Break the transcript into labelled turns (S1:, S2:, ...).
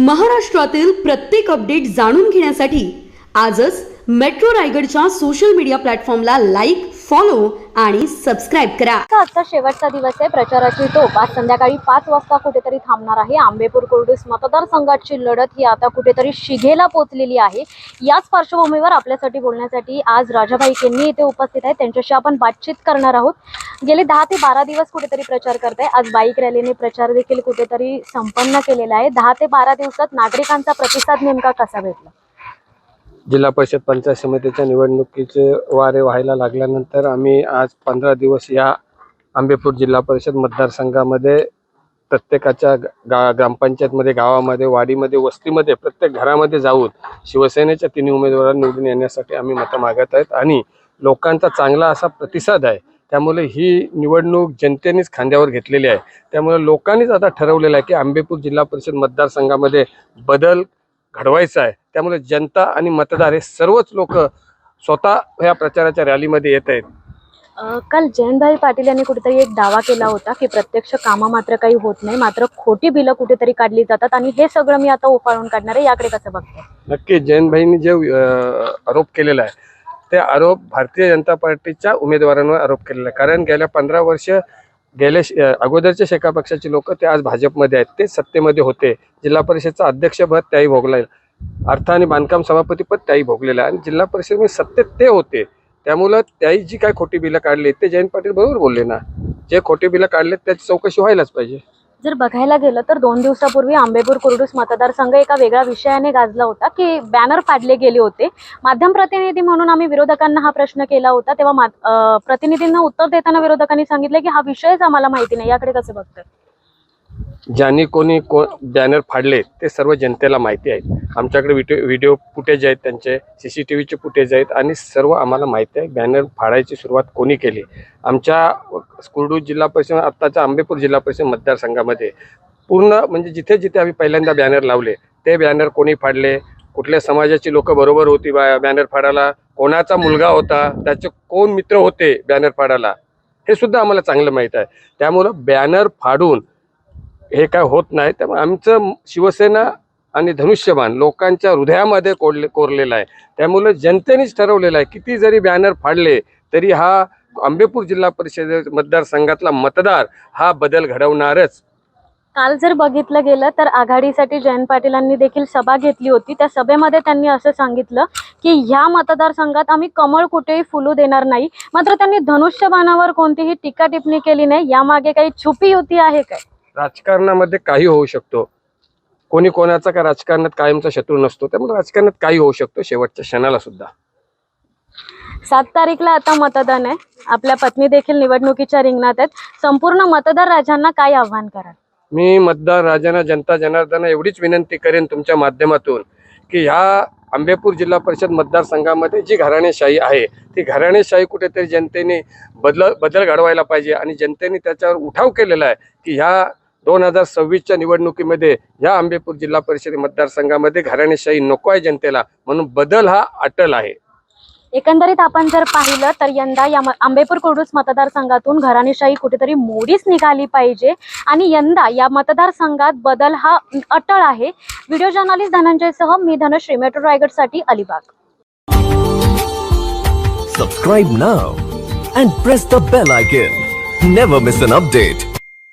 S1: महाराष्ट्रातील प्रत्येक अपडेट जाणून घेण्यासाठी आजच मेट्रो रायगडच्या सोशल मीडिया प्लॅटफॉर्मला लाईक फॉलो आणि सबस्क्राईब करा.
S2: आजचा शेवटचा दिवस आहे. प्रचाराची टोप. आज संध्याकाळी पाच वाजता कुठेतरी थांबणार आहे. आंबेपूर कोरडूस मतदारसंघाची लढत ही आता कुठेतरी शिगेला पोचलेली आहे. याच पार्श्वभूमीवर आपल्यासाठी बोलण्यासाठी आज राजाभाई केंनी इथे उपस्थित आहेत. त्यांच्याशी आपण बातचीत करणार आहोत. गेले दहा ते बारा दिवस कुठेतरी प्रचार करत आहे आज बाईक रॅलीने प्रचार देखील कुठेतरी संपन्न केलेला आहे. दहा ते बारा दिवसात नागरिकांचा प्रतिसाद नेमका कसा भेटला?
S3: जिल्हा परिषद पंचायत समितीच्या निवडणुकीचे वारे व्हायला लागल्यानंतर आम्ही आज पंधरा दिवस या आंबेपूर जिल्हा परिषद मतदारसंघामध्ये प्रत्येकाच्या गा ग्रामपंचायतमध्ये गावामध्ये वाडीमध्ये वस्तीमध्ये प्रत्येक घरामध्ये जाऊन शिवसेनेच्या तिन्ही उमेदवारांना निवडून येण्यासाठी आम्ही मतं मागत आहेत. आणि लोकांचा चांगला असा प्रतिसाद आहे. त्यामुळे ही निवडणूक जनतेनेच खांद्यावर घेतलेली आहे. त्यामुळे लोकांनीच आता ठरवलेलं आहे की आंबेपूर जिल्हा परिषद मतदारसंघामध्ये बदल घडवायचा आहे. त्यामुळे जनता आणि मतदार हे सर्वच लोक स्वतः या प्रचाराच्या रॅलीमध्ये येत आहेत.
S2: काल जयंतभाई पाटील यांनी कुठेतरी एक दावा केला होता की प्रत्यक्ष कामं मात्र काही होत नाही मात्र खोटी बिलं कुठेतरी काढली जातात आणि हे सगळं मी आता उफाळून काढणार आहे याकडे कसं बघताय?
S3: नक्की जयंतभाईंनी जे आरोप केलेला आहे ते आरोप भारतीय जनता पार्टीच्या उमेदवारांवर आरोप केलेला आहे. कारण गेल्या पंधरा वर्ष गेल्या अगोदरच्या शेका पक्षाचे लोक ते आज भाजपमध्ये आहेत. ते सत्तेमध्ये होते. जिल्हा परिषदचा अध्यक्षपद त्याही भोगला अर्थ आणि बांधकाम सभापतीपद त्याही भोगलेलं आहे. आणि जिल्हा परिषदमध्ये म्हणजे सत्तेत ते होते. त्यामुळं त्याही जी काय खोटी बिलं काढली ते जयंत पाटील बरोबर बोलले ना. जे खोटी बिलं काढले त्याची चौकशी व्हायलाच पाहिजे.
S2: जर बघायला गेलं तर दोन दिवसापूर्वी आंबेपूर कुर्डूस मतदारसंघ एका वेगळ्या विषयाने गाजला होता की बॅनर फाडले गेले होते. माध्यम प्रतिनिधी म्हणून आम्ही विरोधकांना हा प्रश्न केला होता तेव्हा प्रतिनिधींना उत्तर देताना विरोधकांनी सांगितलं की हा विषयच आम्हाला माहिती नाही. याकडे कसं बघतं
S3: ज्यांनी कोणी को बॅनर फाडले ते सर्व जनतेला माहिती आहेत. आमच्याकडे व्हिडिओ व्हिडिओ फुटेज आहेत त्यांचे सी सी टी व्हीचे फुटेज आहेत आणि सर्व आम्हाला माहिती आहे बॅनर फाडायची सुरुवात कोणी केली? आमच्या स्कुर्डू जिल्हा परिषद आत्ताच्या आंबेपूर जिल्हा परिषद मतदारसंघामध्ये पूर्ण म्हणजे जिथे जिथे आम्ही पहिल्यांदा बॅनर लावले ते बॅनर कोणी फाडले? कुठल्या समाजाची लोक बरोबर होती बा बॅनर फाडायला? कोणाचा मुलगा होता? त्याचे कोण मित्र होते बॅनर फाडायला? हे सुद्धा आम्हाला चांगलं माहीत आहे. त्यामुळं बॅनर फाडून हे काय होत नाही. त्यामुळे आमचं शिवसेना आणि धनुष्यबाण लोकांच्या हृदयामध्ये कोरले कोरलेलं आहे. त्यामुळे जनतेनेच ठरवलेलं आहे. किती जरी बॅनर फाडले तरी हा आंबेपूर जिल्हा परिषद मतदारसंघातला मतदार हा बदल घडवणारच.
S2: काल जर बघितलं गेलं तर आघाडीसाठी जयंत पाटीलांनी देखील सभा घेतली होती. त्या सभेमध्ये त्यांनी असं सांगितलं की ह्या मतदारसंघात आम्ही कमळ कुठेही फुलू देणार नाही. मात्र त्यांनी धनुष्यबाणावर कोणतीही टीका टिप्पणी केली नाही. यामागे काही छुपी युती आहे काय?
S3: राजकारणामध्ये काही होऊ शकतो. कोणी कोणाचा का राजकारणात कायमचा शत्रू नसतो त्यामुळे राजकारणात काही होऊ शकतो शेवटच्या क्षणाला सुद्धा.
S2: सात तारीखला आता मतदान आहे. आपल्या पत्नी देखील निवडणुकीच्या रिंगणात आहेत. संपूर्ण मतदार राजांना काय आव्हान कराल?
S3: मी मतदार राजांना जनता जनार्दना एवढीच विनंती करेन तुमच्या माध्यमातून की ह्या आंबेपूर जिल्हा परिषद मतदारसंघामध्ये जी घराणेशाही आहे ती घराणेशाही कुठेतरी जनतेने बदल बदल घडवायला पाहिजे आणि जनतेने त्याच्यावर उठाव केलेला आहे की ह्या दोन हजार सव्वीसच्या निवडणुकीमध्ये ह्या आंबेपूर जिल्हा परिषद मतदारसंघामध्ये घराणेशाही नको आहे जनतेला म्हणून बदल हा अटल आहे
S2: एकंदरीत आपण जर पाहिलं तर यंदा या आंबेपूर कुर्डूस मतदारसंघातून घराणेशाही कुठेतरी मोडीच निघाली पाहिजे आणि यंदा या मतदारसंघात बदल हा अटळ आहे व्हिडिओ जर्नलिस्ट धनंजयसह मी Dhanashree metro रायगडसाठी Alibag
S4: Subscribe now and press the bell icon. Never miss an update.